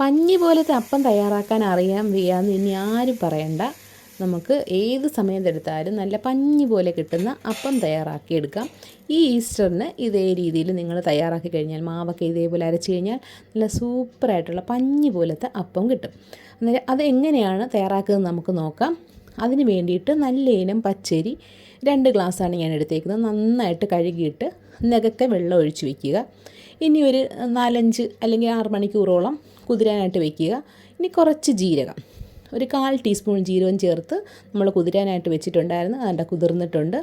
പഞ്ഞി പോലത്തെ അപ്പം തയ്യാറാക്കാൻ അറിയാൻ വയ്യാന്ന് ഇനി ആരും പറയണ്ട. നമുക്ക് ഏത് സമയത്തെടുത്താലും നല്ല പഞ്ഞി പോലെ കിട്ടുന്ന അപ്പം തയ്യാറാക്കിയെടുക്കാം. ഈ ഈസ്റ്ററിന് ഇതേ രീതിയിൽ നിങ്ങൾ തയ്യാറാക്കി കഴിഞ്ഞാൽ മാവൊക്കെ ഇതേപോലെ അരച്ച് കഴിഞ്ഞാൽ നല്ല സൂപ്പറായിട്ടുള്ള പഞ്ഞി പോലത്തെ അപ്പം കിട്ടും. അന്നേരം അത് എങ്ങനെയാണ് തയ്യാറാക്കുന്നത് നമുക്ക് നോക്കാം. അതിന് വേണ്ടിയിട്ട് നല്ല ഇനം പച്ചരി രണ്ട് ഗ്ലാസ്സാണ് ഞാൻ എടുത്തേക്കുന്നത്. നന്നായിട്ട് കഴുകിയിട്ട് നികക്കെ വെള്ളം ഒഴിച്ച് വയ്ക്കുക ഇനി ഒരു നാലഞ്ച് അല്ലെങ്കിൽ ആറ് മണിക്കൂറോളം കുതിരാനായിട്ട് വെക്കുക. ഇനി കുറച്ച് ജീരകം. ഒരു കാൽ ടീസ്പൂൺ ജീരകം ചേർത്ത് നമ്മൾ കുതിരാനായിട്ട് വെച്ചിട്ടുണ്ടായിരുന്നു. അതിന്റെ കുതിർന്നിട്ടുണ്ട്.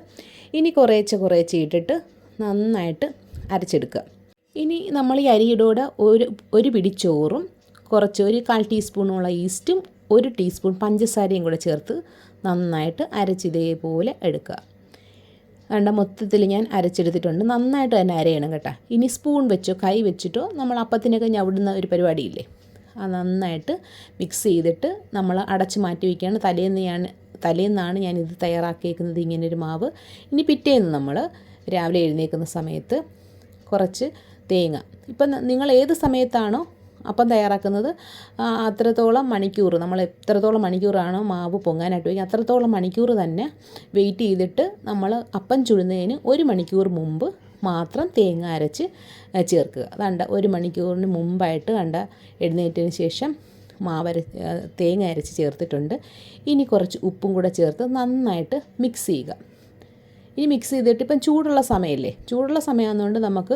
ഇനി കുറേശ്ശെ കുറേച്ചെ ഇട്ടിട്ട് നന്നായിട്ട് അരച്ചെടുക്കുക. ഇനി നമ്മൾ ഈ അരിയിടോടെ ഒരു ഒരു പിടി ചോറും കുറച്ച് ഒരു കാൽ ടീസ്പൂണോളം ഈസ്റ്റും ഒരു ടീസ്പൂൺ പഞ്ചസാരയും കൂടെ ചേർത്ത് നന്നായിട്ട് അരച്ചിതേപോലെ എടുക്കുക. വേണ്ട മൊത്തത്തിൽ ഞാൻ അരച്ചെടുത്തിട്ടുണ്ട്. നന്നായിട്ട് തന്നെ അരയണം കേട്ടോ. ഇനി സ്പൂൺ വെച്ചോ കൈ വെച്ചിട്ടോ നമ്മൾ അപ്പത്തിനൊക്കെ ഞവിടുന്ന ഒരു പരിപാടിയില്ലേ? അത് നന്നായിട്ട് മിക്സ് ചെയ്തിട്ട് നമ്മൾ അടച്ച് മാറ്റി വയ്ക്കുകയാണ് തലേന്ന് ഞാൻ തലേന്നാണ് ഇത് തയ്യാറാക്കിയേക്കുന്നത് ഇങ്ങനൊരു മാവ്. ഇനി പിറ്റേന്ന് നമ്മൾ രാവിലെ എഴുന്നേൽക്കുന്ന സമയത്ത് കുറച്ച് തേങ്ങ. ഇപ്പം നിങ്ങൾ ഏത് സമയത്താണോ അപ്പം തയ്യാറാക്കുന്നത് അത്രത്തോളം മണിക്കൂർ. നമ്മൾ എത്രത്തോളം മണിക്കൂറാണോ മാവ് പൊങ്ങാനായിട്ട് വയ്ക്കുക. അത്രത്തോളം മണിക്കൂർ തന്നെ വെയിറ്റ് ചെയ്തിട്ട് നമ്മൾ അപ്പം ചുടുന്നതിന് ഒരു മണിക്കൂർ മുമ്പ് മാത്രം തേങ്ങ അരച്ച് ചേർക്കുക. കണ്ട ഒരു മണിക്കൂറിന് മുമ്പായിട്ട് കണ്ട എഴുന്നേറ്റതിന് ശേഷം മാവര തേങ്ങ അരച്ച് ചേർത്തിട്ടുണ്ട്. ഇനി കുറച്ച് ഉപ്പും കൂടെ ചേർത്ത് നന്നായിട്ട് മിക്സ് ചെയ്യുക. ഇനി മിക്സ് ചെയ്തിട്ട് ഇപ്പം ചൂടുള്ള സമയമല്ലേ ചൂടുള്ള സമയമാകുന്നതുകൊണ്ട് നമുക്ക്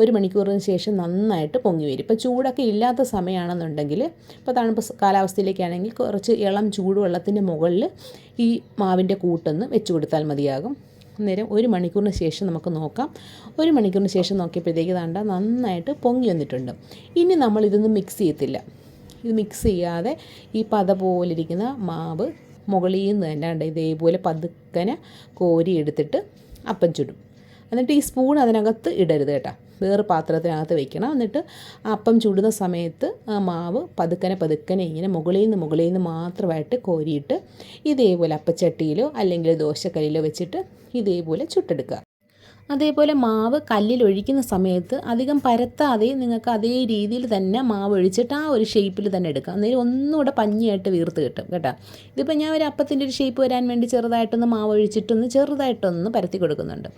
ഒരു മണിക്കൂറിന് ശേഷം നന്നായിട്ട് പൊങ്ങി വരും. ഇപ്പം ചൂടൊക്കെ ഇല്ലാത്ത സമയമാണെന്നുണ്ടെങ്കിൽ ഇപ്പോൾ തണുപ്പ് കാലാവസ്ഥയിലേക്കാണെങ്കിൽ കുറച്ച് ഇളം ചൂടുവെള്ളത്തിന്റെ മുകളിൽ ഈ മാവിന്റെ കൂട്ടൊന്ന് വെച്ച് കൊടുത്താൽ മതിയാകും. അന്നേരം ഒരു മണിക്കൂറിന് ശേഷം നമുക്ക് നോക്കാം. ഒരു മണിക്കൂറിന് ശേഷം നോക്കിയപ്പോഴത്തേക്ക് താണ്ട നന്നായിട്ട് പൊങ്ങി വന്നിട്ടുണ്ട്. ഇനി നമ്മൾ ഇതൊന്നും മിക്സ് ചെയ്യത്തില്ല. ഇത് മിക്സ് ചെയ്യാതെ ഈ പത പോലിരിക്കുന്ന മാവ് മുകളിൽ നിന്ന് തന്നെ ഇതേപോലെ പതുക്കനെ കോരി എടുത്തിട്ട് അപ്പം ചുടും. എന്നിട്ട് ഈ സ്പൂൺ അതിനകത്ത് ഇടരുത് കേട്ടോ. വേറെ പാത്രത്തിനകത്ത് വെക്കണം. എന്നിട്ട് അപ്പം ചുടുന്ന സമയത്ത് ആ മാവ് പതുക്കനെ പതുക്കനെ ഇങ്ങനെ മുകളിൽ നിന്ന് മുകളിൽ നിന്ന് മാത്രമായിട്ട് കോരിയിട്ട് ഇതേപോലെ അപ്പച്ചട്ടിയിലോ അല്ലെങ്കിൽ ദോശക്കല്ലിലോ വെച്ചിട്ട് ഇതേപോലെ ചുട്ടെടുക്കുക. അതേപോലെ മാവ് കല്ലിൽ ഒഴിക്കുന്ന സമയത്ത് അധികം പരത്താതെ നിങ്ങൾക്ക് അതേ രീതിയിൽ തന്നെ മാവ് ഒഴിച്ചിട്ട് ആ ഒരു ഷേപ്പിൽ തന്നെ എടുക്കാം. അന്നേരം ഒന്നുകൂടെ പഞ്ഞിയായിട്ട് വീർത്ത് കിട്ടും കേട്ടോ. ഇതിപ്പോൾ ഞാൻ ഒരു അപ്പത്തിന്റെ ഒരു ഷേപ്പ് വരാൻ വേണ്ടി ചെറുതായിട്ടൊന്ന് മാവ് ഒഴിച്ചിട്ടൊന്ന് ചെറുതായിട്ടൊന്ന് പരത്തി കൊടുക്കുന്നുണ്ട്.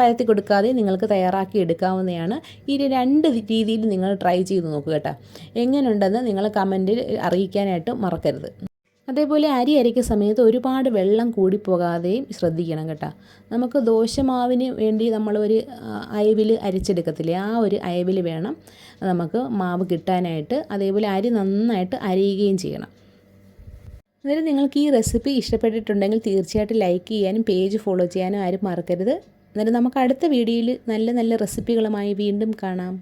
പരത്തി കൊടുക്കാതെ നിങ്ങൾക്ക് തയ്യാറാക്കി എടുക്കാവുന്നതാണ്. ഈ രണ്ട് രീതിയിൽ നിങ്ങൾ ട്രൈ ചെയ്ത് നോക്കുക കേട്ടോ. എങ്ങനെയുണ്ടെന്ന് നിങ്ങൾ കമന്റിൽ അറിയിക്കാനായിട്ട് മറക്കരുത്. അതേപോലെ അരി അരയ്ക്കുന്ന സമയത്ത് ഒരുപാട് വെള്ളം കൂടിപ്പോകാതെയും ശ്രദ്ധിക്കണം കേട്ടോ. നമുക്ക് ദോശമാവിന് വേണ്ടി നമ്മൾ ഒരു അയവിൽ അരിച്ചെടുക്കത്തില്ലേ ആ ഒരു അയവിൽ വേണം നമുക്ക് മാവ് കിട്ടാനായിട്ട്. അതേപോലെ അരി നന്നായിട്ട് അരിയുകയും ചെയ്യണം. അന്നേരം നിങ്ങൾക്ക് ഈ റെസിപ്പി ഇഷ്ടപ്പെട്ടിട്ടുണ്ടെങ്കിൽ തീർച്ചയായിട്ടും ലൈക്ക് ചെയ്യാനും പേജ് ഫോളോ ചെയ്യാനും ആരും മറക്കരുത്. അന്നേരം നമുക്ക് അടുത്ത വീഡിയോയിൽ നല്ല നല്ല റെസിപ്പികളുമായി വീണ്ടും കാണാം.